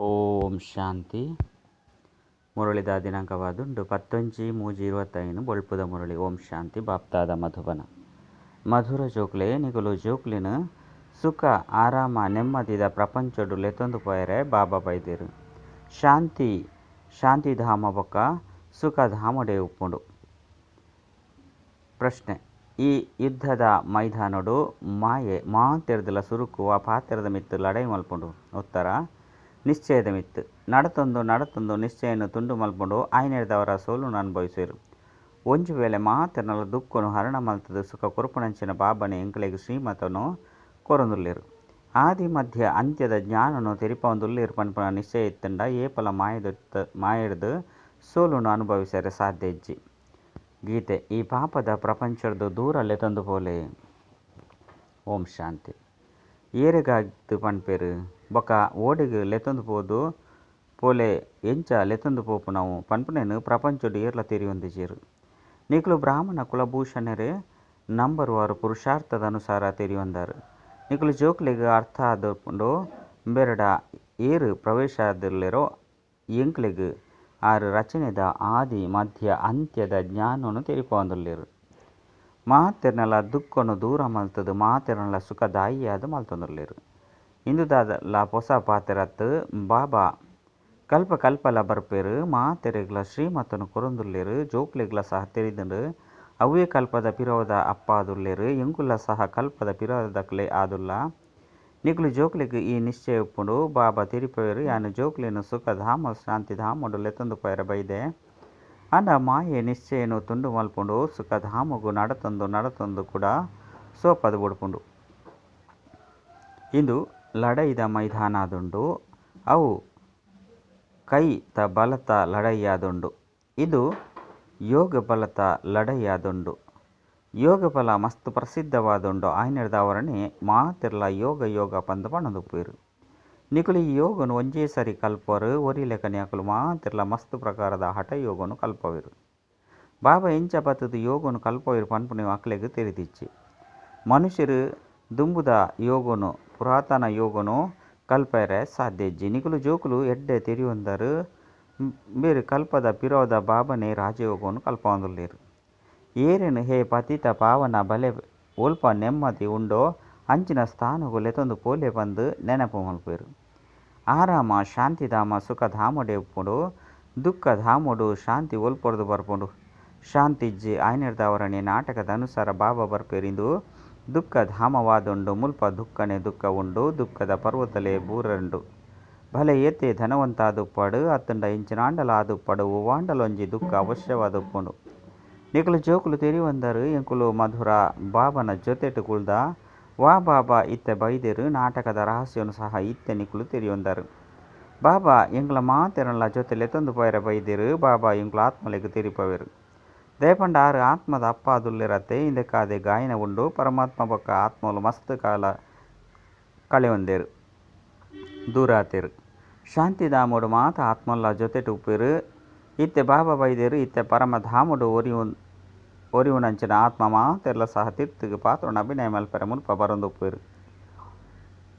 ಓಂ ಶಾಂತಿ. ಮುರಳಿದ ದಿನಾಂಕವಾದುಂಡು ಪತ್ತೊಂಜಿ ಮೂಜಿ ಇರುವತ್ತೈನು ಬೊಳ್ಪುದ ಮುರಳಿ. ಓಂ ಶಾಂತಿ. ಬಾಪ್ತಾದ ಮಧುಬನ. ಮಧುರ ಜೋಕ್ಲೆ, ನಿಗಲು ಜೋಕ್ಲಿನ ಸುಖ, ಆರಾಮ, ನೆಮ್ಮದಿದ ಪ್ರಪಂಚಡು ಲೆತೊಂದು ಪೋಯರೆ ಬಾಬಾ ಬೈದೇರು. ಶಾಂತಿ ಶಾಂತಿಧಾಮ ಬೊಕ್ಕ ಸುಖಧಾಮಡೆ ಉಪ್ಪುಂಡು. ಪ್ರಶ್ನೆ, ಈ ಯುದ್ಧದ ಮೈದಾನಡು ಮಾಯೆ ಮಾತೆರ್ದಲ ಸುರುಕುವ ಪಾತ್ರದ ಮಿತ್ತು ಲಡೈ ಮಲ್ಪುಂಡು. ಉತ್ತರ ನಿಶ್ಚಯದ ಮಿತ್ತು ನಡತೊಂದು ನಡತೊಂದು ನಿಶ್ಚಯನು ತುಂಡು ಮಲ್ಪುಂಡು ಆಯ್ನೆಡ್ದವರ ಸೋಲುನು ಅನುಭವಿಸಿರು. ಒಂಜು ವೇಳೆ ಮಾತೆರ್ನಲ ದುಃಖನು ಹರಣ ಮಲ್ತದ ಸುಖ ಕುರುಪುನಂಚಿನ ಬಾಬನ ಎಂಕಲೆಗ್ ಶ್ರೀಮತನು ಕೊರೊಂದುಲ್ಲೆರು ಆದಿ ಮಧ್ಯ ಅಂತ್ಯದ ಜ್ಞಾನನು ತೆರಿಪೊಂದುಲ್ಲೆರು ಪನ್ಪುನ ನಿಶ್ಚಯ ಇತ್ತಂಡ ಏಪಲ ಮಾಯದ ಮಾಯಡ್ದು ಸೋಲುನ ಅನುಭವಿಸರೆ ಸಾಧ್ಯ ಹೆಜ್ಜಿ ಗೀತೆ, ಈ ಪಾಪದ ಪ್ರಪಂಚದ ದೂರಲ್ಲೇ ತಂದು ಪೋಲೆ ಓಂ ಶಾಂತಿ. ಏರೆಗಾಗ್ದು ಪನ್ಪೆರು. ಬೊಕ ಓಡೆಗ್ ಲೆತೊಂದು ಪೋದು, ಪೋಲೆ ಎಂಚ ಲೆತೊಂದು ಪೋಪುನವು ಪನ್ಪುನೆನ್ ಪ್ರಪಂಚಡು ಏರ್ಲ ತೆರಿಯೊಂದಿಜೆರು ನಿಕ್ಲು ಬ್ರಾಹ್ಮಣ ಕುಲಭೂಷಣರೇ ನಂಬರ್ ವಾರು ಪುರುಷಾರ್ಥದ ಅನುಸಾರ ತೆರಿಯೊಂದಾರು ನಿಕ್ಲು ಜೋಕ್ಲೆಗ್ ಅರ್ಥ ಆದುಂಡು ಬೆರಡ ಏರು ಪ್ರವೇಶದಲ್ಲಿರೋ ಎಂಕ್ಲೆಗ್ ಆರು ರಚನೆದ ಆದಿ, ಮಧ್ಯ, ಅಂತ್ಯದ ಜ್ಞಾನನು ತೆರಿಪೊಂದುಲ್ಲೆರು. ಮಾತೆರ್ನಲ ದುಃಖನು ದೂರ ಮಲ್ತದು ಮಾತೆರ್ನಲ ಸುಖದಾಯಿಯಾದ ಇಂದು ಇಂದುದಾದಲ ಹೊಸ ಪಾತೆರತ್ ಬಾಬಾ ಕಲ್ಪ ಕಲ್ಪಲ ಬರ್ಪೇರು, ಮಾತೆರೆಗ್ಲ ಶ್ರೀಮತನು ಕೊರೊಂದುಲ್ಲೆರ್ ಜೋಕ್ಲೆಗ್ಲ ಸಹ ತೆರಿದುಂಡು ಅವೇ ಕಲ್ಪದ ಪಿರೋದ ಅಪ್ಪಾದುಲ್ಲೆರು ಎಂಕುಲ ಸಹ ಕಲ್ಪದ ಪಿರೋದಕ್ಲೆ ಆದುಲ್ಲ ನಿಕ್ಲು ಜೋಕ್ಲೆಗ್ ಈ ನಿಶ್ಚಯ ಉಪ್ಪುಂಡು ಬಾಬಾ ತೆರಿಪವೆರು ಯಾನು ಜೋಕ್ಲೆನು ಶಾಂತಿ ಶಾಂತಿಧಾಮಡು ಲೆತ್ತಂದು ಪೋಯರ ಬೈದೆ. ಅಂಡ ಮಾಯೆ ನಿಶ್ಚಯನು ತುಂಡು ಮಲ್ಪುಂಡು ಸುಖಧಾಮಗು ನಡತೊಂದು ನಡತೊಂದು ಕೂಡ ಸೋಪದ ಬುಡ್ಪುಂಡು ಇಂದು ಲಡೈದ ಮೈದಾನದುಂಡು, ಅವು ಕೈ ತ ಬಲತ ಲಡೈಯಾದುಂಡು. ಇದು ಯೋಗ ಬಲತ ಲಡೈಯಾದುಂಡು. ಯೋಗ ಬಲ ಮಸ್ತ್ ಪ್ರಸಿದ್ಧವಾದುಂಡು. ಆಯ್ನೆಡ್ದವರನೆ ಮಾತೆರ್ಲ ಯೋಗ ಯೋಗ ಪಂದ್ ಪಣದುಪ್ಪುವೆರು ನಿಕುಲು ಯೋಗನು ಒಂಜೇ ಸರಿ ಕಲ್ಪರು ಒರಿ ಲೆಕ್ಕನೆ ಮಾತೆರ್ಲ ಮಸ್ತ್ ಪ್ರಕಾರದ ಹಠ ಯೋಗನು ಕಲ್ಪವೆರು. ಬಾಬಾ ಎಂಚ ಬತ್ತದು ಯೋಗನು ಕಲ್ಪವೆರು ಪನ್ಪುನೆ ಅಕ್ಲೆಗ್ ತೆರೆದಿಚ್ಚಿ ಮನುಷ್ಯರು ದುಂಬುದ ಯೋಗನು, ಪುರಾತನ ಯೋಗನು ಕಲ್ಪರೆ ಸಾಧ್ಯ ನಿಕುಲು ಜೋಕುಲು ಎಡ್ಡೆ ತೆರಿಯೊಂದರು, ಬೇರೆ ಕಲ್ಪದ ಪಿರೋದ ಬಾಬನೆ ರಾಜಯೋಗವನ್ನು ಕಲ್ಪೊಂದುಲ್ಲೆರು ಏರೇನು ಹೇ ಪತಿತ ಪಾವನ ಬಲೆ ಒಲ್ಪ ನೆಮ್ಮದಿ ಉಂಡೋ, ಅಂಚಿನ ಸ್ಥಾನಗುಲೆತೊಂದು ಪೋಲೆ ಬಂದು ನೆನಪು ಮಲ್ಪೆರು ಆರಾಮ ಶಾಂತಿಧಾಮ ಉಪ್ಪುಂಡು ದುಃಖಧಾಮಡು ಶಾಂತಿ ಒಲ್ಪೊರ್ದು ಬರ್ಪುಂಡು. ಶಾಂತಿಜ್ಜಿ ಆಯ್ನೆಡ್ದವರನೆ ನಾಟಕದ ಅನುಸಾರ ಬಾಬಾ ಬರ್ಪೆರಿಂದು ದುಃಖಧಾಮವಾದುಂಡು ಮುಲ್ಪ ದುಃಖನೆ ದುಃಖ ಉಂಡು, ದುಃಖದ ಪರ್ವತಲೆ ಬೂರಂಡು ಭಲೆ ಏತೆ ಧನವಂತಾದುಪ್ಪಡು ಅತ್ತಂಡ ಇಂಚಿನಾಂಡಲ ಆದುಪ್ಪಡು, ವಾಂಡಲೊಂಜಿ ದುಃಖ ಅವಶ್ಯವಾದುಪ್ಪುಂಡು. ನಿಕುಲು ಜೋಕುಲು ತೆರಿವಂದರು, ಎಂಕುಲು ಮಧುರ, ಬಾಬನ ಜೊತೆಟು ಕುಳ್ದ ವಾ ಬಾಬಾ ಇತ್ತೆ ಬೈದೆರು, ನಾಟಕದ ರಹಸ್ಯನು ಸಹ ಇತ್ತೆ ತಿಳಿಯೊಂದರು ಬಾಬಾ, ಎಂಗ್ಲ ಮಾತೆರನ್ಲ ಜೊತೆಲೆ ಲೆತೊಂದು ಪೋಯರ ಬೈದೆರು, ಬಾಬಾ ಎಂಕ್ಲ ಆತ್ಮಲೆಗ್ ತೆರಿಪವೆರು. ದೇಪಂಡ ಆರು ಆತ್ಮದ ಅಪ್ಪಾದುಲ್ಲೆರತ್ತೆ ಇಂದಕ್ಕಾದೆ ಗಾಯನ ಉಂಡು, ಪರಮಾತ್ಮ ಬೊಕ್ಕ ಆತ್ಮಲು ಮಸ್ತ್ ಕಾಲ ಕಳೆಯೊಂದೆರು. ದೂರಾತೆರು. ಶಾಂತಿಧಾಮುಡು ಮಾತ ಆತ್ಮಲ್ಲ ಜೊತೆಟು ಉಪ್ಪೆರು. ಇತ್ತೆ ಬಾಬಾ ಬೈದೆರು, ಇತ್ತೆ ಪರಮಧಾಮುಡು ಒರಿವು ಒರಿವುನಂಚಿನ ಆತ್ಮ ಮಾತೆರ್ಲ ಸಹ ತಿರ್ತಿಗ್ ಪಾತ್ರನ ಅಭಿನಯ ಮಲ್ಪೆರ ಮುಲ್ಪ ಬರೊಂದುಪ್ಪೆರು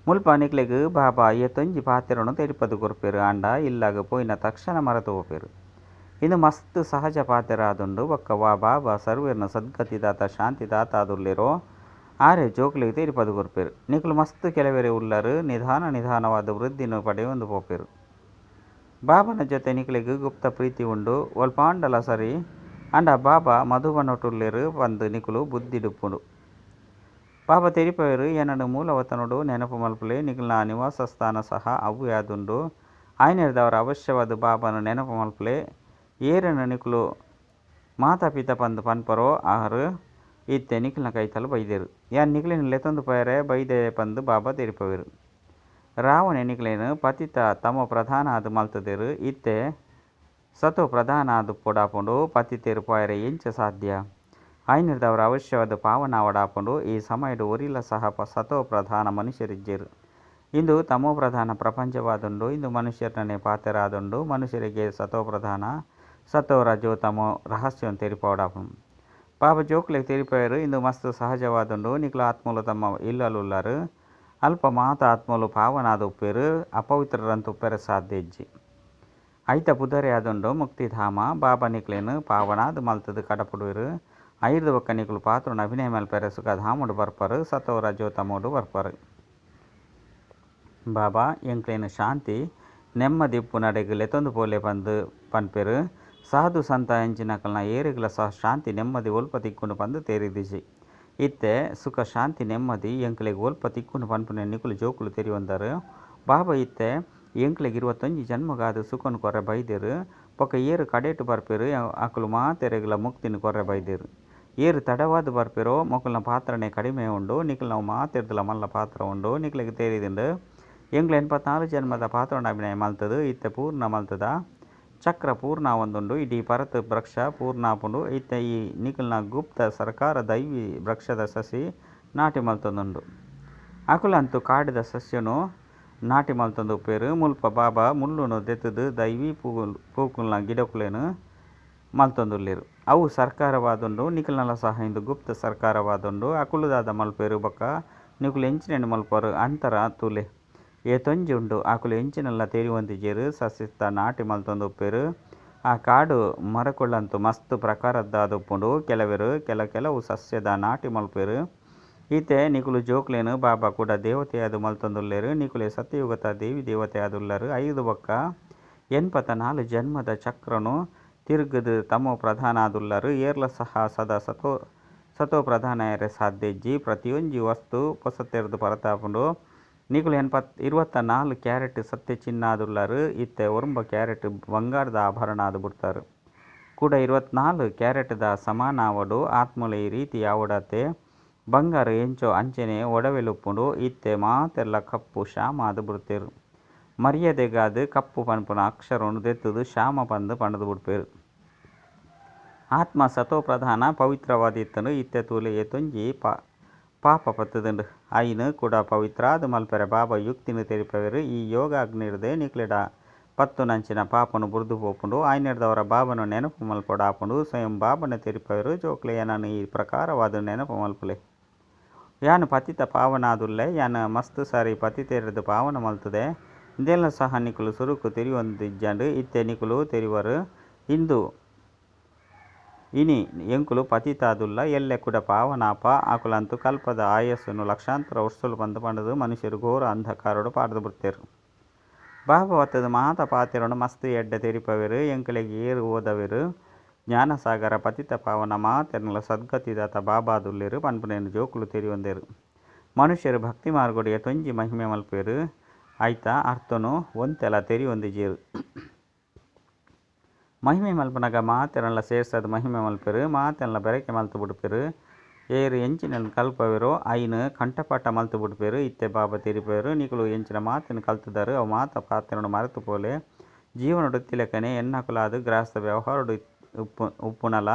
ಮುಲ್ಪ ನಿಕ್ಲೆಗ್ ಬಾಬಾ ಏತೊಂಜಿ ಪಾತೆರನು ತೆರಿಪದು ಕೊರ್ಪೇರು ಆಂಡ ಇಲ್ಲಾಗ ಪೋಯಿನ ತಕ್ಷಣ ಮರೆತು ಹೋಪೆರು ಇಂದು ಮಸ್ತ್ ಸಹಜ ಪಾತೆರ ಆದುಂಡು ಬೊಕ್ಕ ವಾ ಬಾಬಾ ಸರ್ವೇರ್ನ ಸದ್ಗತಿದಾತ ಶಾಂತಿದಾತ ಆದುಲ್ಲೆರೋ ಆರೆ ಜೋಕ್ಲೆಗ್ ತೆರಿಪದು ಕೊರ್ಪೇರು ನಿಕ್ಲು ಮಸ್ತ್ ಕೆಲವೆರೆ ಉಲ್ಲರು ನಿಧಾನ ನಿಧಾನವಾದ ವೃದ್ಧಿನು ಪಡೆಯೊಂದು ಪೋಪೆರು ಬಾಬನ ಜೊತೆ ನಿಕ್ಲೆಗ್ ಗುಪ್ತ ಪ್ರೀತಿ ಉಂಡು ಒಲ್ಪಾಂಡಲ ಸರಿ ಅಂಡ ಬಾಬಾ ಮಧುಬನೊಟ್ಟುಲ್ಲೆರು ಬಂದು ನಿಕುಲು ಬುದ್ಧಿಡುಪ್ಪುಂಡು. ಬಾಬಾ ತೆರಿಪವೆರು ಏನಡು ಮೂಲವತನುಡು, ನೆನಪು ಮಲ್ಪುಲೆ ನಿಕುಲ್ನ ನಿವಾಸ ಸ್ಥಾನ ಸಹ ಅವು ಯಾದುಂಡು. ಆಯ್ನೆಡ್ದವರ ಅವಶ್ಯವಾದ ಬಾಬನ ನೆನಪು ಮಲ್ಪುಲೆ. ಏರನ ನಿಕುಲು ಮಾತಾಪಿತ ಪಂದ್ ಪನ್ಪರೋ, ಆರು ಇತ್ತೆ ನಿಖಿಲ್ನ ಕೈತಲು ಬೈದೆರು. ಯಾನ್ ನಿಖಿಲಿನ ಲೆತೊಂದು ಪಯರೆ ಬೈದೆ ಪಂದ್ ಬಾಬಾ ತೆರಿಪವೆರು. ರಾವಣೆ ನಿಖಿಲೇನು ಪತಿತ ತಮ ಪ್ರಧಾನ ಆದು ಮಲ್ತದೆರು. ಇತ್ತೆ ಸತೋ ಪ್ರಧಾನ ಆದು ಪೊಡಾಪುಂಡು ಪತಿತೆರು ಪೋಯರೆ ಎಂಚ ಸಾಧ್ಯ ಆಯ್ನಿರ್ದವರ ಅವಶ್ಯವಾದ ಪಾವನ ಅವಡಾಪುಂಡು ಈ ಸಮಯಡು ಒರಿಲ ಸಹ ಸತೋ ಪ್ರಧಾನ ಮನುಷ್ಯರಿಜ್ಜೆರು ಇಂದು ತಮೋ ಪ್ರಧಾನ ಪ್ರಪಂಚವಾದುಂಡು ಇಂದು ಮನುಷ್ಯರನೇ ಪಾತೆರಾದುಂಡು ಮನುಷ್ಯರಿಗೆ ಸತೋ ಪ್ರಧಾನ ಸತೋ ರಜೋ ತಮೋ ರಹಸ್ಯವನ್ನು ತೆರಿಪೋಡಾಪುಂಡು ಬಾಬಾ ಜೋಕ್ಲೆಗ್ ತೆರಿಪೋಯರು ಇಂದು ಮಸ್ತ್ ಸಹಜವಾದುಂಡು ನಿಕ್ಲ ಆತ್ಮಲು ತಮ್ಮ ಇಲ್ಲಲುಲ್ಲರು ಅಲ್ಪ ಮಾತ ಆತ್ಮಲು ಪಾವನಾದ ಉಪ್ಪೇರು ಅಪವಿತ್ರರಂತ ಉಪ್ಪೆರ ಸಾಧ್ಯ ಇಜ್ಜಿ ಐತ ಮುಕ್ತಿಧಾಮ. ಬಾಬಾ ನಿಕ್ಲೇನು ಪಾವನಾದ ಮಲ್ತದು ಕಡಪುಡುವರು ಐದು ಒಕ್ಕ ನಿಕುಲು ಪಾತ್ರುನ ಅಭಿನಯ ಮಲ್ಪೆರೆ ಸುಖ ಧಾಮುಡು ಬರ್ಪರು ಸತೋರ ಜ್ಯೋತಮೋಡು ಬರ್ಪರು. ಬಾಬಾ, ಎಂಕ್ಲೇನು ಶಾಂತಿ ನೆಮ್ಮದಿ ನಡೆಗು ಲೆತೊಂದು ಪೋಲೆ ಬಂದು ಪನ್ಪೆರು. ಸಾಧು ಸಂತ ಎಂಚಿನಕಲ್ನ ಏರಿಗಲ ಸಹ ಶಾಂತಿ ನೆಮ್ಮದಿ ಒಲ್ಪ ತಿಕ್ಕೊಂಡು ಬಂದು ತೇರಿದಿಜಿ. ಇತ್ತೆ ಸುಖ, ಶಾಂತಿ, ನೆಮ್ಮದಿ, ಎಂಕ್ಲೆಗ್ ಒಲ್ಪ ತಿಕ್ಕೊಂಡು ಪನ್ಪುನ ನಿಕುಲು ಜೋಕುಲು ತೆರಿಯೊಂದರು ಬಾಬಾ ಇತ್ತೆ ಎಂಕ್ಲೆಗ್ ಇರುವತ್ತೊಂಜಿ ಜನ್ಮಗಾದ್ ಸುಕನ್ ಕೊರೆ ಬೈದೆರ್ ಬೊಕ ಏರು ಕಡೆಟ್ ಬರ್ಪೆರ್ ಅಕುಲು ಮಾತೆರೆಗ್ಲ ಮುಕ್ತಿನ ಕೊರೆ ಬೈದೆರ್. ಏರು ತಡವಾದ ಬರ್ಪೆರೋ, ಮೊಕಲ್ನ ಪಾತ್ರನೆ ಕಡಿಮೆ ಉಂಡು ನಿಕಲ್ ನಾವು ಮಾತೆರ್ದಲ ಮಲ್ಲ ಪಾತ್ರ ಉಂಡು ನಿಕ್ಲೆಗ್ ತೇರಿದಿಂಡು ಎಂಗ್ಲ ಎನ್ಪತ್ನಾಲು ಜನ್ಮದ ಪಾತ್ರನ ಅಭಿನಯ ಮಲ್ತದು, ಇತ್ತೆ ಪೂರ್ಣ ಮಲ್ತದ. ಚಕ್ರ ಪೂರ್ಣ ಒಂದುಂಡು, ಇಡೀ ಪರತ್ ವೃಕ್ಷ ಪೂರ್ಣಾಪುಂಡು ಇತ್ತೆ ಈ ನಿಕ್ಲನ ಗುಪ್ತ ಸರ್ಕಾರ ದೈವಿ ವೃಕ್ಷದ ಸಸಿ ನಾಟಿ ಮಲ್ತೊಂದುಂಡು ಅಕುಲಂತೂ ಕಾಡಿದ ಸಸ್ಯನು ನಾಟಿ ಮಲ್ತೊಂದು ಉಪ್ಪೇರು ಮುಲ್ಪ ಬಾಬಾ ಮುಳ್ಳುನು ದೆತ್ತದು, ದೈವಿ ಪೂಗುಲ್, ಪೂಕುಲ್ನ ಗಿಡಕುಲೇನು ಮಲ್ತೊಂದುಲ್ಲೆರ್ ಅವು ಸರ್ಕಾರವಾದುಂಡು ನಿಕಲ್ನಲ ಸಹ ಇಂದು ಗುಪ್ತ ಸರ್ಕಾರವಾದುಂಡು, ಅಕುಲುದಾದ ಮಲ್ಪೇರು ಬೊಕ ನಿಕುಲು ಎಂಚಿನೆಂಡು ಮಲ್ಪರು ಅಂತರ ತುಲೆ. ತೊಂಜಿ ಉಂಡು ಆಕುಲು ಎಂಚಿನಲ್ಲ ತೇರಿವಂತಿಜೆರು ಸಸ್ಯತ್ತ ನಾಟಿ ಮಲ್ತೊಂದು ಉಪ್ಪೆರು ಆ ಕಾಡು ಮರಕೊಳ್ಳಂತು ಮಸ್ತ್ ಪ್ರಕಾರದ್ದಾದ ಉಪ್ಪುಂಡು. ಕೆಲವೆರು, ಕೆಲ ಕೆಲವು ಸಸ್ಯದ ನಾಟಿ ಮಲ್ಪೆರು ಈತೆ ನಿಕುಲು ಜೋಕ್ಲೇನು, ಬಾಬಾ ಕೂಡ ದೇವತೆಯಾದು ಮಲ್ತೊಂದುಲ್ಲೆರು, ನಿಕುಲೆ ಸತ್ಯಯುಗತ ದೇವಿ ದೇವತೆಯಾದುಲ್ಲರು ಐದು ಬೊಕ್ಕ ಎನ್ಪತ್ತ ನಾಲು ಜನ್ಮದ ಚಕ್ರನು ತಿರುಗದು ತಮೋ ಪ್ರಧಾನ ಆದುಲ್ಲರ್, ಏರ್ಲ ಸಹ ಸದಾ ಸತೋ ಸತೋ ಪ್ರಧಾನ ಸಾಧ್ಯಜ್ಜಿ, ಪ್ರತಿಯೊಂಜಿ ವಸ್ತು ಪೊಸತೆರ್ದು ಪರತಾಪುಂಡು. ನಿಕುಲು ಎನ್ಪತ್, ಇರುವತ್ತ ನಾಲ್ ಕ್ಯಾರೆಟ್ ಸತ್ಯ ಚಿನ್ನ ಆದುಲ್ಲರು, ಇತ್ತೆ ಒರಂಬ ಕ್ಯಾರೆಟ್ ಬಂಗಾರದ ಆಭರಣ ಆದು ಬಿಡ್ತಾರು. ಕೂಡ ಕ್ಯಾರೆಟ್ದ ಸಮಾನ ಆವಡು, ಆತ್ಮಲ ಈ ರೀತಿ ಆವಡತೆ. ಬಂಗಾರ ಎಂಚೋ ಅಂಚನೆ ಒಡವೆಲುಪ್ಪುಂಡು ಇತ್ತೆ ಮಾತೆರ್ಲ ಕಪ್ಪು ಶಾಮ ಆದು ಮರ್ಯಾದೆಗಾದು ಕಪ್ಪು ಪನ್ಪುನ ಅಕ್ಷರನು ದೆತ್ತುದು ಶ್ಯಾಮ ಬಂದು ಪಂಡದು ಬಿಡ್ಪೇರು. ಆತ್ಮ ಸತೋ ಪ್ರಧಾನ ಪವಿತ್ರವಾದಿತ್ತನು ಇತ್ತೆ ತೂಲೆ ಪಾ, ಪಾಪ ಪತ್ತದುಂಡು. ಐನು ಕೂಡ ಪವಿತ್ರ ಅದು ಮಲ್ಪೆರೆ ಬಾಬಾ ಯುಕ್ತಿನ ತೆರಿಪವೆರು ಈ ಯೋಗ ಅಗ್ನಿರ್ದೆ ನಿಕ್ಲೆಡ. ಪತ್ತು ನಂಚಿನ ಪಾಪನು ಬುರ್ದು ಪೋಪುಂಡು ಆಯ್ನೆಡ್ದವರ ಬಾಬನು ನೆನಪು ಮಲ್ಪೊಡ ಆಪುಂಡು ಸ್ವಯಂ ಬಾಬನ ತೆರಿಪವೆರು ಜೋಕ್ಲೆಯ ನಾನು ಈ ಪ್ರಕಾರವಾದ ನೆನಪು ಮಲ್ಪುಲೆ. ಯಾನು ಪತಿತ ಪಾವನಾದುಲ್ಲೆ, ಯಾನ ಮಸ್ತ್ ಸಾರಿ ಪತಿತೆರೆದು ಪಾವನ ಮಲ್ತದೆ. ಇಂದೆಲ್ಲ ಸಹ ನಿಕುಲು ಸುರುಕು ತೆರಿಯೊಂದಿಜ್ಜಂಡು, ಇತ್ತೆ ನಿಕುಲು ತೆರಿವರು. ಇಂದು ಇನಿ ಎಂಕುಲು ಪತಿತಾದುಲ್ಲ, ಎಲ್ಲೆ ಕೂಡ ಪಾವನಾಪ, ಆಕುಲಂತು ಕಲ್ಪದ ಆಯಸ್ಸನ್ನು ಲಕ್ಷಾಂತರ ವರ್ಷಲು ಬಂದು ಪಂಡದು ಮನುಷ್ಯರು ಘೋರ ಅಂಧಕಾರೋಡು ಪಾಡ್ದು ಬಿಡ್ತೇರು. ಬಾಬಾ ಒತ್ತದ ಮಾತ ಪಾತಿರನು ಮಸ್ತ್ ಎಡ್ಡೆ ತೆರಿಪವೆರು, ಎಂಕಲೆಗೆ ಏರು ಓದವೆರು. ಜ್ಞಾನಸಾಗರ ಪತಿತ ಪಾವನ ಮಾತೆರ್ನಲ ಸದ್ಗತಿದಾತ ಬಾಬಾದುಲ್ಲೆರು ಪನ್ಪುನೇನು ಜೋಕುಲು ತೆರಿಯೊಂದೆರು ಮನುಷ್ಯರು ಭಕ್ತಿ ಮಾರ್ಗೊಡಿಯ ತೊಂಜಿ ಮಹಿಮೆ ಮಲ್ಪೇರು ಆಯ್ತಾ ಅರ್ಥನು ಒಂತೆಲ ತೆರಿಯೊಂದಿಜೇರು ಮಹಿಮೆ ಮಲ್ಪನಾಗ ಮಾತೆರಲ್ಲ ಸೇರ್ಸದ ಮಹಿಮೆ ಮಲ್ಪೆರು ಮಾತೆಲ್ಲ ಬೆರಕೆ ಮಲ್ತು ಬಿಡ್ಪೆರು ಏರು ಎಂಚಿನ ಕಲ್ಪವೆರು ಐನು ಕಂಠಪಾಠ ಮಲ್ತು ಬಿಡ್ಪೇರು ಇತ್ತೆ ಬಾಬಾ ತೆರಿಪೇರು ನಿಕುಲು ಎಂಚಿನ ಮಾತಿನ ಕಲ್ತದರು ಅವು ಮಾತ ಪಾತ್ರನು ಮರೆತು ಪೋಲೆ ಜೀವನಡು ಲೆಕ್ಕನೆ ಎನ್ನಕುಲಾದು ಗ್ರಾಸ್ತ ವ್ಯವಹಾರಡು ಉಪ್ಪು, ಉಪ್ಪುನಲ,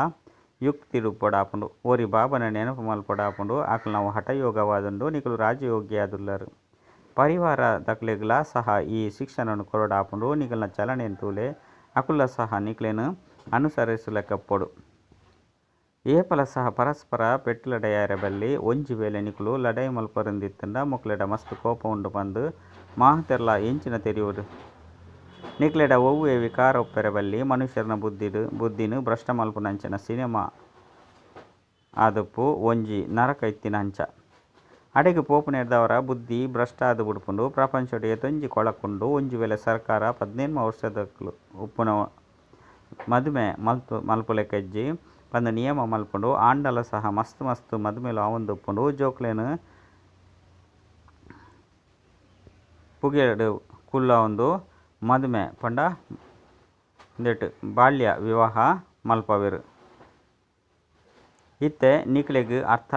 ಯುಕ್ತಿ ಪೊಡಾಪುಂಡು ಓರಿ ಬಾಬನ ನೆನಪು ಮಲ್ಪೊಡಾಪುಂಡು ಆಕಲು ನಾವು ಹಠಯೋಗವಾದಂಡು, ನಿಕುಲು ರಾಜಯೋಗಿಯಾದುಲ್ಲರು ಪರಿವಾರ ದಕ್ಲೆಗ್ಲ ಸಹ ಈ ಶಿಕ್ಷಣನು ಕೊರಡಾಪುಂಡು ನಿಗಲ್ನ ಚಲನೆಯನ್ನು ತೂಲೆ ಅಕುಲ ಸಹ ನಿಕ್ಲೆನು ಅನುಸರಿಸಲೆಕ್ಕಪ್ಪೊಡು ಏಪಲ ಸಹ ಪರಸ್ಪರ ಪೆಟ್ಲಡೆಯಾರೆ ಬಲ್ಲಿ ಒಂಜಿ ವೇಲೆ ನಿಕುಲು ಲಡೈ ಮಲ್ಪರಿಂದಿತ್ತಂಡ ಮುಕ್ಲೆಡ ಮಸ್ತ್ ಕೋಪ ಉಂಡು ಬಂದು ಮಾತೆರ್ಲ ಎಂಚಿನ ತೆರಿಯುವುದು ನಿಕ್ಲೆಡ ಒವ್ವೆ ವಿಕಾರ ಒಪ್ಪೆರೆ ಬಲ್ಲಿ ಮನುಷ್ಯರನ ಬುದ್ಧಿಡು ಬುದ್ಧಿನು ಭ್ರಷ್ಟ ಮಲ್ಪುನಂಚಿನ ಸಿನಿಮಾ. ಆದಪ್ಪು ಒಂಜಿ ನರಕ ಇತ್ತಿನ ಅಂಚ. ಅಡೆಗೆ ಪೋಪುನೆಡ್ದವರ ಬುದ್ಧಿ ಭ್ರಷ್ಟ ಆದು ಬಿಡ್ಪುಂಡು ಪ್ರಪಂಚಡು ಏತೊಂಜಿ ಕೊಳಕುಂಡು, ಒಂಜಿ ವೇಳೆ ಸರ್ಕಾರ ಪದ್ನೆನ್ಮ ವರ್ಷದಕ್ಲು ಉಪ್ಪುನ ಮದುವೆ ಮಲ್ತು ಮಲ್ಪುಲೆಕಜ್ಜಿ ಪಂದ ನಿಯಮ ಮಲ್ಪುಂಡು, ಆಂಡಲ ಸಹ ಮಸ್ತ್ ಮಸ್ತ್ ಮದುಮೆಲು ಆವೊಂದು ಉಪ್ಪುಂಡು, ಜೋಕ್ಲೆನು ಪುಗೆಡು ಕುಲ್ಲ ಒಂದು ಮದುವೆ ಪಂಡ ದೆಟ್ ಬಾಲ್ಯ, ವಿವಾಹ, ಮಲ್ಪವೆರ್. ಇತ್ತೆ ನಿಕ್ಲೆಗ್, ಅರ್ಥ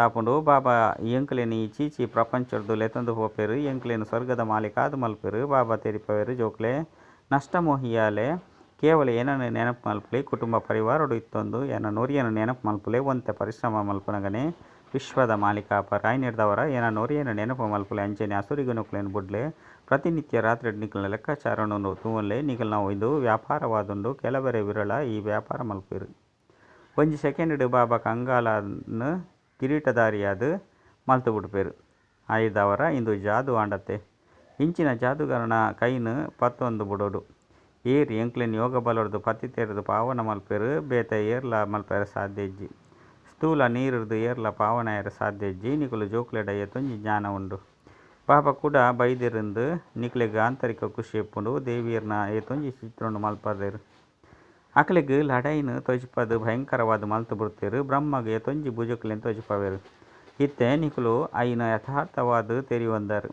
ಬಾಬಾ ಎಂಕ್ಲೆನ್ ಈ ಚೀಚಿ ಪ್ರಪಂಚಡ್ದು ಲೆತಂದು ಪೋಪೆರು ಎಂಕ್ಲೆನ್ ಸ್ವರ್ಗದ ಮಾಲೀಕ ಅದು ಮಲ್ಪೆರು, ಬಾಬಾ ತೆರಿಪವೆರ್, ಜೋಕ್ಲೆ, ನಷ್ಟಮೋಹಿಯಾಲೆ, ಕೇವಲ ಏನನ್ನು ನೆನಪು ಮಲ್ಪಲಿ, ಕುಟುಂಬ ಪರಿವಾರಡು ಇತ್ತೊಂದು ಏನ ನೋರಿಯನ್ನು ನೆನಪು ಮಲ್ಪಲೆ, ಒಂತೆ ಪರಿಶ್ರಮ ಮಲ್ಪನಗನೆ ವಿಶ್ವದ ಮಾಲೀಕ ಪರಾಯ್ ನಿರ್ದವರ ಏನ ನೊರಿಯನ್ನು ನೆನಪು ಮಲ್ಪುಲೆ ಹಸುರಿಗೆ ನುಕ್ಲೇನು ಬುಡ್ಲೆ. ಪ್ರತಿನಿತ್ಯ ರಾತ್ರಿ ನಿಕಲ್ನ ಲೆಕ್ಕಾಚಾರನು ನಿಗಲ್ ನಾವು ಒಯ್ದು ವ್ಯಾಪಾರವಾದುಂಡು ಕೆಲವರೆ ವಿರಳ ಈ ವ್ಯಾಪಾರ ಮಲ್ಪಿರು ಒಂಜಿ ಸೆಕೆಂಡ್ ಬಾಬಾ ಕಂಗಾಲನ್ನು ಕಿರೀಟದಾರಿಯಾದ ಮಲ್ತು ಬಿಡ್ಪೇರು ಆಯ್ದವರ ಇಂದು ಜಾದು ಆಂಡತೆ ಇಂಚಿನ ಜಾದುಗಾರನ ಕೈನು ಪತ್ತೊಂದು ಬಿಡೋಡು. ಏರ್, ಎಂಕ್ಲೆನ್ ಯೋಗ ಬಲೊಡ್ದು ಪತ್ತಿ ತೆರೆದು ಪಾವನ ಮಲ್ಪೇರು, ಬೇತ ಏರ್ಲ ಮಲ್ಪೇರು ಸಾಧ್ಯ ಇಜ್ಜಿ. ಸ್ಥೂಲ ನೀರುರ್ದು ಏರ್ಲ ಪಾವನಾಯರ ಸಾಧ್ಯ? ಇಜ್ಜಿ ನಿಕುಲು ಜೋಕ್ಲೆಡ ಏತೊಂಜಿ ಜ್ಞಾನ ಉಂಡು. ಪಾಪ ಕೂಡ ಬೈದಿರಂದು ನಿಕ್ಲೆಗ್ ಆಂತರಿಕ ಖುಷಿ ಇಪ್ಪುಂಡು ದೇವಿಯರ್ನ ಏತೊಂಜಿ ಚಿತ್ರಣು ಮಲ್ಪದೆರ್ ಅಕ್ಲೆಗ್ ಲಡೈನ್ ತೊಜ್ಪದ್ ಭಯಂಕರವಾದ ಮಲ್ತು ಬುಡ್ತೆರ್. ಬ್ರಹ್ಮಗೆ ಏತೊಂಜಿ ಬುಜುಕ್ಲೆನ್ ತೊಜ್ಪವೆರ್. ಇತ್ತೆ ನಿಕುಲು ಐನ ಯಥಾರ್ಥವಾದ ತೆರಿವಂದರ್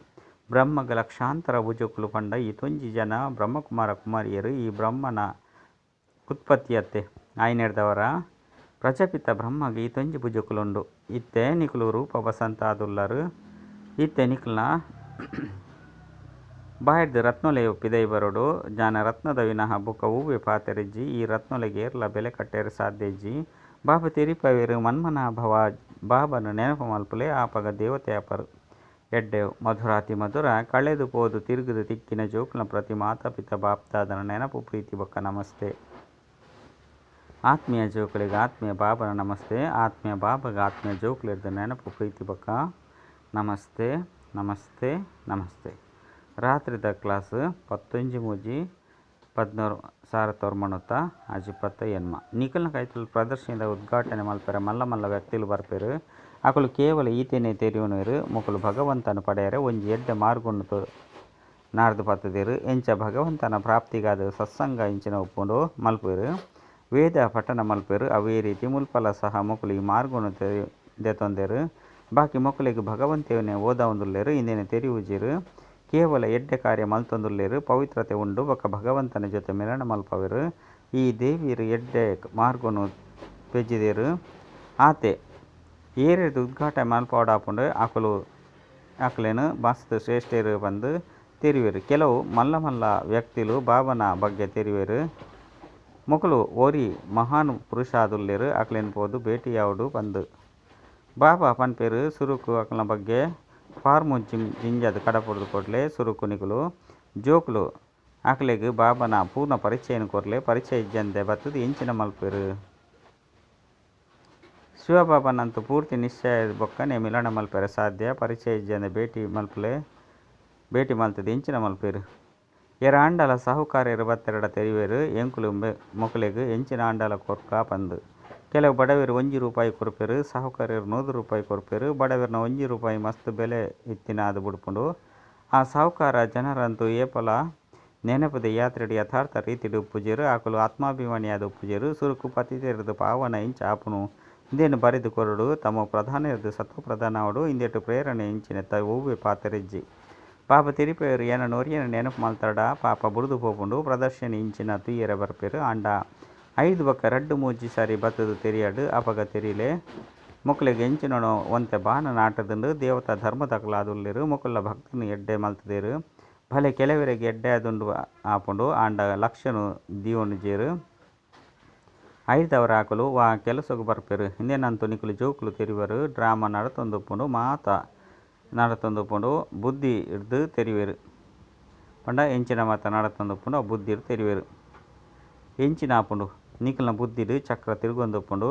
ಬ್ರಹ್ಮಗ ಲಕ್ಷಾಂತರ ಭುಜಕುಲು ಪಂಡ ಈ ತೊಂಜಿ ಜನ ಬ್ರಹ್ಮಕುಮಾರ ಕುಮಾರಿಯರು ಈ ಬ್ರಹ್ಮನ ಉತ್ಪತ್ತಿಯತ್ತೆ. ಆಯ್ನೆಡ್ದವರ ಪ್ರಜಾಪಿತ ಗೀತೊಂಜಿ ತೊಂಜಿ ಬುಜುಕುಲುಂಡು ಇತ್ತೆ ನಿಕುಲು ರೂಪ ಬಸಂತ ಆದುಲ್ಲರು ಇತ್ತೆ ನಿಕುಲ್ನ ಬಾಯ್ದು ರತ್ನೊಲೆಯು ಪಿದೈ ಬರೋಡು ಜಾನ ರತ್ನದ ವಿನಃ ಬುಕ್ಕ ಹೂವೆ ಪಾತೆರಿಜ್ಜಿ. ಈ ರತ್ನೊಲೆಗೆ ಏರ್ಲ ಬೆಲೆ ಕಟ್ಟೆರು ಸಾಧ್ಯಜ್ಜಿ. ಬಾಬ ಮನ್ಮನ ಮನ್ಮನಾಭವ ಬಾಬನು ನೆನಪು ಮಲ್ಪುಲೆ ಆಪಗ ದೇವತೆ ಅಪರು. ಎಡ್ಡೆವು ಮಧುರಾತಿ ಮಧುರ ಕಳೆದು ಪೋದು ತಿರುಗಿದು ತಿಕ್ಕಿನ ಜೋಕ್ಲ ಪ್ರತಿ ಮಾತಾಪಿತ ಬಾಪ್ತಾದನ ನೆನಪು ಪ್ರೀತಿ ಬೊಕ್ಕ ನಮಸ್ತೆ. ಆತ್ಮೀಯ ಜೋಕುಲಿಗೆ ಆತ್ಮೀಯ ಬಾಬನ ನಮಸ್ತೆ. ಆತ್ಮೀಯ ಬಾಬಗ, ಆತ್ಮೀಯ ಜೋಕುಲಿರ್ದ ನೆನಪು, ಪ್ರೀತಿ, ಬೊಕ್ಕ. ನಮಸ್ತೆ ನಮಸ್ತೆ ನಮಸ್ತೆ. ರಾತ್ರಿದ ಕ್ಲಾಸ್ ಪತ್ತೊಂಜಿ ಮೂಜಿ ಪದ್ನೂರು ಸಾರ ತೋರ್ಮಣುತ್ತ ಅಜಿಪತ್ತ ಎನ್ಮ. ನಿಖಲ್ನ ಕೈತಲ್ ಪ್ರದರ್ಶನದ ಉದ್ಘಾಟನೆ ಮಲ್ಪೆರ ಮಲ್ಲ ಮಲ್ಲ ವ್ಯಕ್ತಿಲು ಬರ್ಪೇರು. ಅಕುಲು ಕೇವಲ ಈತೆನೆ ತೆರಿಯುನರು ಮುಕುಲು ಭಗವಂತನ ಪಡೆಯರೆ, ಒಂಜಿ ಎಡ್ಡೆ ಮಾರ್ಗೊಂಡು ತೋ ನಾರ್ದು ಪತ್ತದಿರು. ಎಂಚ ಭಗವಂತನ ಪ್ರಾಪ್ತಿಗಾದ ಸತ್ಸಂಗ ಇಂಚಿನ ಉಪ್ಪುಂಡು ಮಲ್ಪೆರು ವೇದ ಪಠನ ಮಲ್ಪೆರು, ಅವೇ ರೀತಿ ಮುಲ್ಪಲ ಸಹ ಮೊಕುಲು ಈ ಮಾರ್ಗುನ್ನು ತೆರಿ ದೆತೊಂದೆರು ಬಾಕಿ ಮೊಕುಲಿಗೆ ಭಗವಂತೇವನೆ ಓದವುಂದುಲ್ಲೆರು, ಇಂದಿನ ತೆರಿವುಜಿರು ಕೇವಲ ಎಡ್ಡೆ ಕಾರ್ಯ ಮಲ್ತೊಂದುಲ್ಲೆರು, ಪವಿತ್ರತೆ ಉಂಡು, ಬೊಕ ಭಗವಂತನ ಜೊತೆ ಮಿಲನ ಮಲ್ಪವೆರು. ಈ ದೇವಿಯರು ಎಡ್ಡೆ ಮಾರ್ಗುನು ಪೆಜ್ಜಿದೇರು. ಆತೆ ಏರೆದು ಉದ್ಘಾಟನೆ ಮಲ್ಪಾಡಾಪುಂಡು ಅಕುಲು ಆಕಲೇನು ಮಸ್ತ್ ಶ್ರೇಷ್ಠರು ಬಂದು ತೆರಿವೆರು ಕೆಲವು ಮಲ್ಲ ಮಲ್ಲ ವ್ಯಕ್ತಿಲು ಬಾಬನ ಬಗ್ಗೆ ತೆರಿವೆರು ಮೊಕಲು ಓರಿ ಮಹಾನ್ ಪುರುಷಾದುಲ್ಲೆರ್ ಅಕ್ಲೆನ್ ಪೋದು ಭೇಟಿಯಾವಡು ಬಂದು. ಬಾಬಾ ಪನ್ಪೆರ್ ಸುರುಕು ಅಕ್ಲನ ಬಗ್ಗೆ ಫಾರ್ಮು ಜಿಮ್ ಜಿಂಜದು ಕಡಪುಡ್ದು ಕೊಡ್ಲೆ, ಸುರುಕು ನಿಕುಲು ಜೋಕುಲು, ಅಕ್ಲೆಗ್ ಬಾಬನ ಪೂರ್ಣ ಪರಿಚಯನ ಕೊರ್ಲೆ, ಪರಿಚಯ ಇಜ್ಜಂದೆ ಬತ್ತದು ಇಂಚಿನ ಮಲ್ಪೆರು. ಶಿವಬಾಬನಂತೂ ಪೂರ್ತಿ ನಿಶ್ಚಯ ಬೊಕ್ಕನೆ ಮಿಲನ ಮಲ್ಪೆರೆ ಸಾಧ್ಯ, ಪರಿಚಯ ಇಜ್ಜಂದೆ ಭೇಟಿ ಮಲ್ಪಲೆ, ಭೇಟಿ ಮಲ್ತದೆ ಇಂಚಿನ ಮಲ್ಪೆರು. ಎರ ಆಂಡಲ ಸಾಹುಕಾರ್ಯರು ಬತ್ತೆರಡ ತೆರಿವೆರು ಎಂಕುಲು ಮೊಕಲೆಗ್ ಎಂಚಿನ ಆಂಡಲ ಕೊರ್ಕ ಪಂದ್ ಕೆಲವು ಬಡವೆರ್ ಒಂಜಿ ರೂಪಾಯಿ ಕೊರ್ಪೆರ್ ಸಾಹುಕಾರರು ನೂರು ರೂಪಾಯಿ ಕೊರ್ಪೆರ್ ಬಡವೆರ್ನ ಒಂಜಿ ರೂಪಾಯಿ ಮಸ್ತ್ ಬೆಲೆ ಇತ್ತಿನ ಬುಡ್ಪುಂಡು ಆ ಸಾಹುಕಾರ ಜನರಂತೂ ಏಪಲ ನೆನಪದ ಯಾತ್ರೆಡ್ ಯಥಾರ್ಥ ರೀತಿಡು ಉಪ್ಪುಜೆರು ಆಕಲು ಆತ್ಮಾಭಿಮಾನಿಯಾದ ಉಪ್ಪುಜೆರ್ ಸುರುಕು ಪತಿತೆರದು ಪಾವನ ಇಂಚ ಆಪುನು ಇಂದೇನು ಬರೆದು ಕೊರಡು ತಮ್ಮ ಪ್ರಧಾನ ಇರದು ಸತ್ವ ಪ್ರಧಾನ ಅವಡು ಇಂದೆಟ್ಟು ಪ್ರೇರಣೆ ಇಂಚಿನ ಹೂವೆ ಪಾತೆರಿಜ್ಜಿ ಪಾಪ ತಿರಿಪೆಯರು ಏನ ಏನು ನೆನಪು ಮಲ್ತಾಡ ಪಾಪ ಬುಡ್ದು ಪೋಪುಂಡು. ಪ್ರದರ್ಶನ ಇಂಚಿನ ತುಯ್ಯರ ಬರ್ಪೇರು. ಆಂಡ ಐದು ಬೊಕ್ಕ ರಡ್ಡು ಮೂಜಿ ಸಾರಿ ಬತ್ತದು ತೆರಿಯಾಡು. ಅಪಗ ತೆರಿಲೆ. ಮೊಕ್ಲೆಗ್ ಎಂಚಿನೊಣ ಒಂತೆ ಬಾನ ನಾಟದಂಡು. ದೇವತಾ ಧರ್ಮದಕಲಾದುಲ್ಲೆರು ಮೊಕುಲ್ಲ ಭಕ್ತನು ಎಡ್ಡೆ ಮಲ್ತದೇರು. ಭಲೆ ಕೆಲವರಿಗೆ ಎಡ್ಡೆ ಅದುಂಡು ಆಪುಂಡು. ಆಂಡ ಲಕ್ಷನು ದೀವನು ಜೇರು. ಐದವರ ಆಕುಲು ವಾ ಕೆಲಸಕ್ಕೆ ಬರ್ಪೇರು. ಹಿಂದೆ ನಂತು ನಿಕ್ಕಲು ಜೋಕುಲು ತೆರಿವರು. ಡ್ರಾಮಾ ನಡತೊಂದುಪ್ಪುಂಡು ಮಾತ ನಡತೊಂದುಪ್ಪುಂಡು ಬುದ್ಧಿ ಹಿಡ್ದು ತೆರಿವೆರು. ಪಂಡ ಎಂಚಿನ ಮಾತ ನಡತೊಂದುಪ್ಪುಂಡು ಆ ಬುದ್ಧಿ ಹಿಡ್ದು ತೆರಿವೆರು. ಎಂಚಿನ ಆಪುಂಡು ಬುದ್ಧಿ ಬುದ್ಧಿಡು ಚಕ್ರ ತಿರುಗೊಂದುಪ್ಪುಂಡು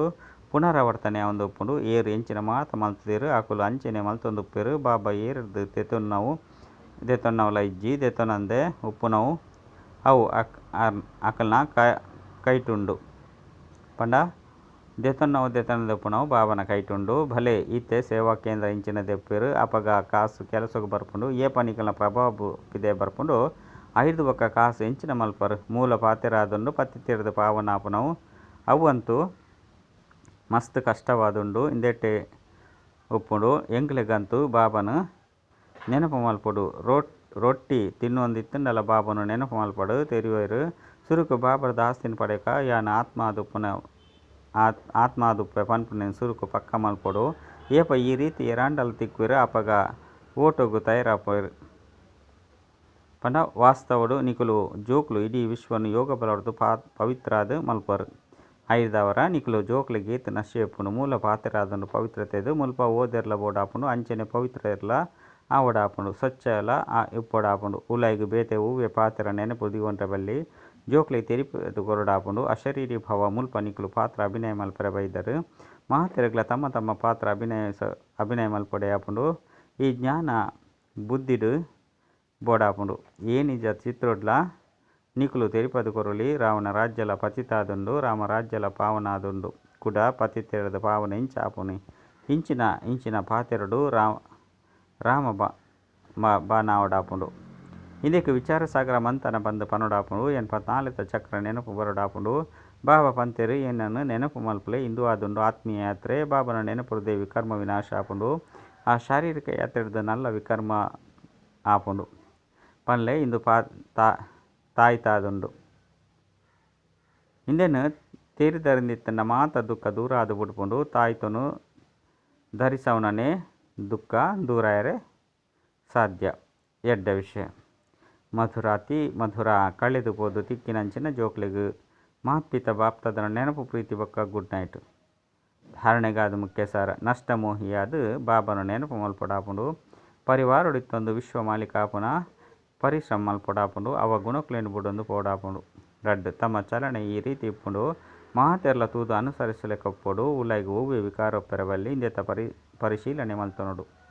ಪುನರಾವರ್ತನೆ ಆವೊಂದುಪ್ಪುಂಡು ಏರು ಎಂಚಿನ ಮಾತ ಮಲ್ತದೇರು ಆಕುಲು ಅಂಚನೆ ಮಲ್ತೊಂದುಪ್ಪೆರು ಬಾಬಾ ಏರ್ದು ದೆತೊನ್ನವು ದೆತೊನ್ನವಲ ಇಜ್ಜಿ ದೆತೊನಂದೆ ಉಪ್ಪುನವು ಅವು ಅಕ್ ಕೈ ಕೈಟುಂಡು. ಪಂಡ ದೆತೊನ್ನವು ದೆತೊನ ದೆಪ್ಪುನವು ಬಾಬನ ಕೈಟುಂಡು ಭಲೆ ಈತೆ ಸೇವಾ ಕೇಂದ್ರ ಇಂಚಿನ ದೆಪ್ಪೆರು ಅಪಗ ಕಾಸು ಕೆಲಸಕ್ಕೆ ಬರ್ಪುಂಡು ಏಪ ನಿಕಲ್ನ ಪ್ರಭಾವ ಪಿದೆ ಬರ್ಪುಂಡು ಐದು ಬೊಕ್ಕ ಕಾಸು ಎಂಚಿನ ಮಲ್ಪರು ಮೂಲ ಪಾತೆರಾದುಂಡು ಪತ್ತಿ ತೆರೆದು ಪಾವನ ಆಪುನವು ಅವು ಅಂತೂ ಮಸ್ತ್ ಕಷ್ಟವಾದುಂಡು ಇಂದೆಟ್ಟೆ ಉಪ್ಪುಂಡು ಎಂಕ್ಲೆಗಂತೂ ಬಾಬನು ನೆನಪು ಮಲ್ಪುಡು ರೋಟ್ ರೊಟ್ಟಿ ತಿನ್ನೊಂದಿತ್ತುಂಡಲ ಬಾಬನು ನೆನಪು ಮಲ್ಪಡು ತೆರಿವೆರು ಸುರುಕು ಬಾಬರ ದಾಸ್ತಿನ ಪಡೆಕ ಯಾನ ಆತ್ಮಾದುಪ್ಪುನ ಆತ್ ಆತ್ಮಾದುಪ್ಪೆ ಪನ್ಪುನೆನ್ ಸುರುಕು ಪಕ್ಕ ಮಲ್ಪೊಡು. ಏಪ ಈ ರೀತಿ ಎರಾಂಡಲ ತಿಕ್ಕುವೆರು ಅಪಗ ಓಟೋಗು ತಯಾರಾಪುವೆರು ಪಂಡ ವಾಸ್ತವಡು ನಿಕುಲು ಜೋಕ್ಲು ಇಡೀ ವಿಶ್ವನು ಯೋಗ ಬಲವಡ್ದು ಪಾ, ಪವಿತ್ರಾದ್ ಮಲ್ಪರು. ಐದವರ ನಿಕುಲು ಜೋಕ್ಲು ಗೀತ ನಶ್ಯಪ್ಪುನು ಮೂಲ ಪಾತೆರಾದನು ಪವಿತ್ರತೆದು ಮುಲ್ಪ ಓದೆರ್ಲ ಬೋಡಾಪುಂಡು ಅಂಚನೆ ಪವಿತ್ರ ಇರ್ಲ ಆವಡಾಪುಂಡು ಸ್ವಚ್ಛಲ ಆ ಇಪ್ಪೊಡಾಪುಂಡು ಉಲೈಗು ಬೇತೆ ಹೂವೆ ಪಾತೆರ ನೆನಪು ದಿಗೊಂಡ ಬಲ್ಲಿ జోక్లై ಅಶರೀರಿ అశరీరీ భావ ಪಾತ್ರ ಅಭಿನಯ అభినయమల్పర బైదరు ಮಹಾತೆರಗ್ಲ ತಮ್ಮ ತಮ್ಮ ಪಾತ್ರ ಅಭಿನಯಿಸ ಅಭಿನಯ ಮಲ್ಪೊಡೆ ಆಪುಂಡು ಈ ಜ್ಞಾನ ಬುದ್ಧಿಡು ಬೋಡಾಪುಂಡು ಏನಿಜ ಚಿತ್ರೊಡ್ಲ, ನಿಕ್ಲು ತೆರಿಪದು ಕೊರುಳಿ ರಾವಣ ರಾಜ್ಯಲ ಪತಿತಾದುಂಡು ರಾಮ ರಾಜ್ಯಲ ಪಾವನಾದುಂಡು ಕೂಡ ಪತಿತೆರದ ಪಾವನ ಇಂಚಾಪುನಿ ಇಂಚಿನ ಇಂಚಿನ ಪಾತೆರಡು ರಾಮ ರಾಮ ಬಾ ಬಾನಾವಡಾಪುಂಡು ಬಾನಾವಡಾಪುಂಡು ವಿಚಾರ ಸಾಗರ ಮಂಥನ ಬಂದು ಪನುಡಾಪುಂಡು ಎನ್ ಪತ್ನಾಲಿತ ಚಕ್ರ ನೆನಪು ಬರುಡಾಪುಂಡು. ಬಾಬಾ ಪಂತೆರು ಏನನ್ನು ನೆನಪು ಮಲ್ಪಲೆ, ಇಂದು ಆದುಂಡು ಆತ್ಮೀಯ ಯಾತ್ರೆ, ಬಾಬನ ನೆನಪು ದೇವಿ ಕರ್ಮ ವಿನಾಶ ಆಪುಂಡು. ಆ ಶಾರೀರಿಕ ಯಾತ್ರೆದ ನಲ್ಲ ವಿಕರ್ಮ ಆಪುಂಡು. ಪನ್ಲೆ, ಇಂದು ಪಾ ತಾಯ್ತಾದುಂಡು. ಇಂದೇನು ತೀರಿದರಿಂದಿತ್ತನ ಮಾತ ದುಃಖ ದೂರ ಅದು ಬಿಟ್ಕೊಂಡು ತಾಯ್ತನು ಧರಿಸವನೇ ದುಃಖ ದೂರಾಯರೆ ಸಾಧ್ಯ. ಎಡ್ಡ ವಿಷಯ. ಮಧುರ ಕಳೆದು ಕಳೆದುಬೋದು ತಿಕ್ಕಿನಂಚಿನ ಜೋಕ್ಲಿಗು. ಮಾಪಿತ ಬಾಪ್ತದನ ನೆನಪು ಪ್ರೀತಿ ಬೊಕ್ಕ ಗುಡ್ ನೈಟ್. ಧಾರಣೆಗಾದ ಮುಖ್ಯ ಸಾರ ನಷ್ಟಮೋಹಿಯಾದ ಬಾಬನ ನೆನಪು ಮಲ್ಪಡಾಪುಂಡು. ಪರಿವಾರೊಡಿತ್ತೊಂದು ವಿಶ್ವ ಮಾಲಿಕಾಪುನ ಪರಿಶ್ರಮ ಮಲ್ಪಡಾಪುಂಡು. ಅವ ಗುಣಕ್ಲೇನು ಬಿಡೊಂದು ಪೋಡಾಪುಂಡು. ರಡ್ಡು ತಮ್ಮ ಚಲನೆ ಈ ರೀತಿ ಇಪ್ಪುಂಡು. ಮಹಾತೆರ್ಲ ತೂದು ಅನುಸರಿಸಲೆಕೊಪ್ಪೊಡು. ಉಲೈಗು ವಿಕಾರ ವಿಕಾರೊಪ್ಪೆರವಲ್ಲಿ ಇಂದೆತ್ತ ಪರಿ, ಪರಿಶೀಲನೆ ಮಲ್ತೊನೊಡು.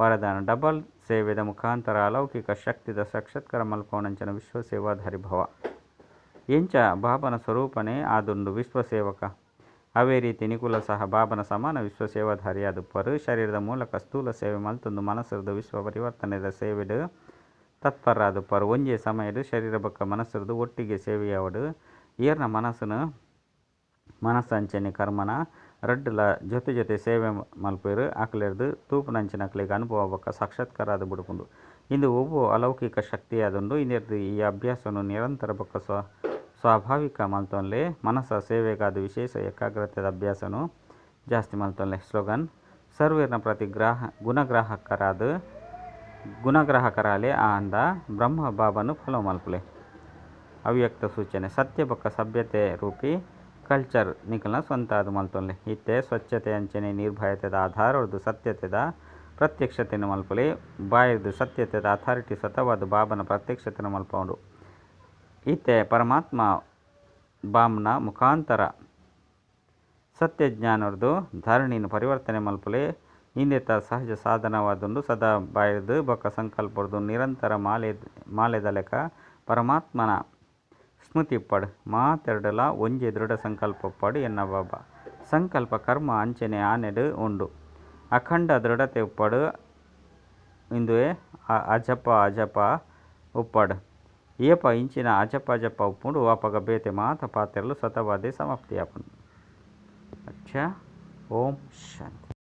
ವರದಾನ, ಡಬಲ್ ಸೇವೆದ ಮುಖಾಂತರ ಅಲೌಕಿಕ ಶಕ್ತಿದ ಸಾಕ್ಷಾತ್ಕಾರ ಮಲ್ಪವನಂಚನ ವಿಶ್ವಸೇವಾಧಾರಿ ಭವ. ಎಂಚ ಬಾಬನ ಸ್ವರೂಪನೇ ಆದುಂಡು ವಿಶ್ವಸೇವಕ. ಅವೇ ರೀತಿ ನಿಕುಲ ಸಹ ಬಾಬನ ಸಮಾನ ವಿಶ್ವಸೇವಾಧಾರಿ ಪರು ಶರೀರದ ಮೂಲಕ ಸ್ಥೂಲ ಸೇವೆ ಮಲ್ತೊಂದು ಮನಸ್ಸರದು ವಿಶ್ವ ಪರಿವರ್ತನೆದ ಸೇವೆಡು ತತ್ಪರರಾದುಪ್ಪರು ಒಂಜೇ ಸಮಯಡು ಶರೀರ ಬಕ್ಕ ಮನಸ್ಸರದು ಒಟ್ಟಿಗೆ ಸೇವೆಯಾವಡು ಏರ್ನ ಮನಸ್ಸನ್ನು ಮನಸ್ಸಂಚನೆ ಕರ್ಮನ ರಡ್ಡುಲ ಜೊತೆ ಜೊತೆ ಸೇವೆ ಮಲ್ಪೇರು ಅಕ್ಲೆರ್ದು ತೂಪುನಂಚಿನ ಅಕ್ಲೆಗ್ ಅನುಭವ ಬೊಕ್ಕ ಸಾಕ್ಷಾತ್ಕಾರ ಬುಡುಪುಂಡು ಇಂದು ಒಬ್ಬ ಅಲೌಕಿಕ ಶಕ್ತಿಯಾದುಂಡು ಇಂದೆರ್ದು ಈ ಅಭ್ಯಾಸವನ್ನು ನಿರಂತರ ಬೊಕ್ಕ ಸ್ವ, ಸ್ವಾಭಾವಿಕ ಮಲ್ತೊನ್ಲೆ ಮನಸ್ಸ ಸೇವೆಗಾದ ವಿಶೇಷ ಏಕಾಗ್ರತೆದ ಅಭ್ಯಾಸನು ಜಾಸ್ತಿ ಮಲ್ತೊನ್ಲೆ. ಸ್ಲೋಗನ್, ಸರ್ವೇರ್ನ ಪ್ರತಿ ಗ್ರಾಹ, ಗುಣಗ್ರಾಹಕರಾದ, ಗುಣಗ್ರಾಹಕರಾಲೆ ಅಂದ ಬ್ರಹ್ಮ ಬಾಬನು ಫಲೋ ಮಲ್ಪಲೆ. ಅವ್ಯಕ್ತ ಸೂಚನೆ, ಸತ್ಯ ಬೊಕ್ಕ ಸಭ್ಯತೆ ರೂಪಿ ಕಲ್ಚರ್ ನಿಕಲ್ನ ಸ್ವಂತ ಅದು ಮಲ್ತೊಲ್ಲಿ ಇತ್ತೆ ಸ್ವಚ್ಛತೆ ಅಂಚನೆ ನಿರ್ಭಯತೆದ ಆಧಾರದ್ದು ಸತ್ಯತೆದ ಪ್ರತ್ಯಕ್ಷತೆಯನ್ನು ಮಲ್ಪಲೆ. ಬಾಯರ್ದು ಸತ್ಯತೆದ ಅಥಾರಿಟಿ ಸತವಾದ ಬಾಬನ ಪ್ರತ್ಯಕ್ಷತೆಯನ್ನು ಮಲ್ಪೌಂಡು. ಇತ್ತೆ ಪರಮಾತ್ಮ ಬಾಮ್ನ ಮುಖಾಂತರ ಸತ್ಯಜ್ಞಾನರ್ದು ಧರಣಿನ ಪರಿವರ್ತನೆ ಮಲ್ಪಲೆ. ಇಂದೆತ ಸಹಜ ಸಾಧನವಾದೊಂದು ಸದಾ ಬಾಯರ್ದು ಬೊಕ್ಕ ಸಂಕಲ್ಪದ್ದು ನಿರಂತರ ಮಾಲೆ ಮಾಲೆದ ಲೆಕ್ಕ ಪರಮಾತ್ಮನ ಸ್ಮೃತಿ ಪಡ್, ಮಾತೆರಡಲ ಒಂಜಿ ದೃಢ ಸಂಕಲ್ಪ ಪಡ್ ಎನ್ನ ಬಾಬ. ಸಂಕಲ್ಪ ಕರ್ಮ ಅಂಚನೆ ಆನೆಡು ಉಂಡು. ಅಖಂಡ ದೃಢತೆ ಉಪ್ಪಡು ಇಂದುವೆ ಅಜಪ ಅಜಪ ಉಪ್ಪಡ್. ಏಪ ಇಂಚಿನ ಅಜಪ ಅಜಪ ಉಪ್ಪುಂಡು, ವಾಪಗ ಬೇತೆ ಮಾತ ಪಾತೆರಲು ಸತವಾದಿ ಸಮಾಪ್ತಿ ಆಪುಂಡು ಅಚ್ಚ, ಓಂ ಶಾಂತಿ.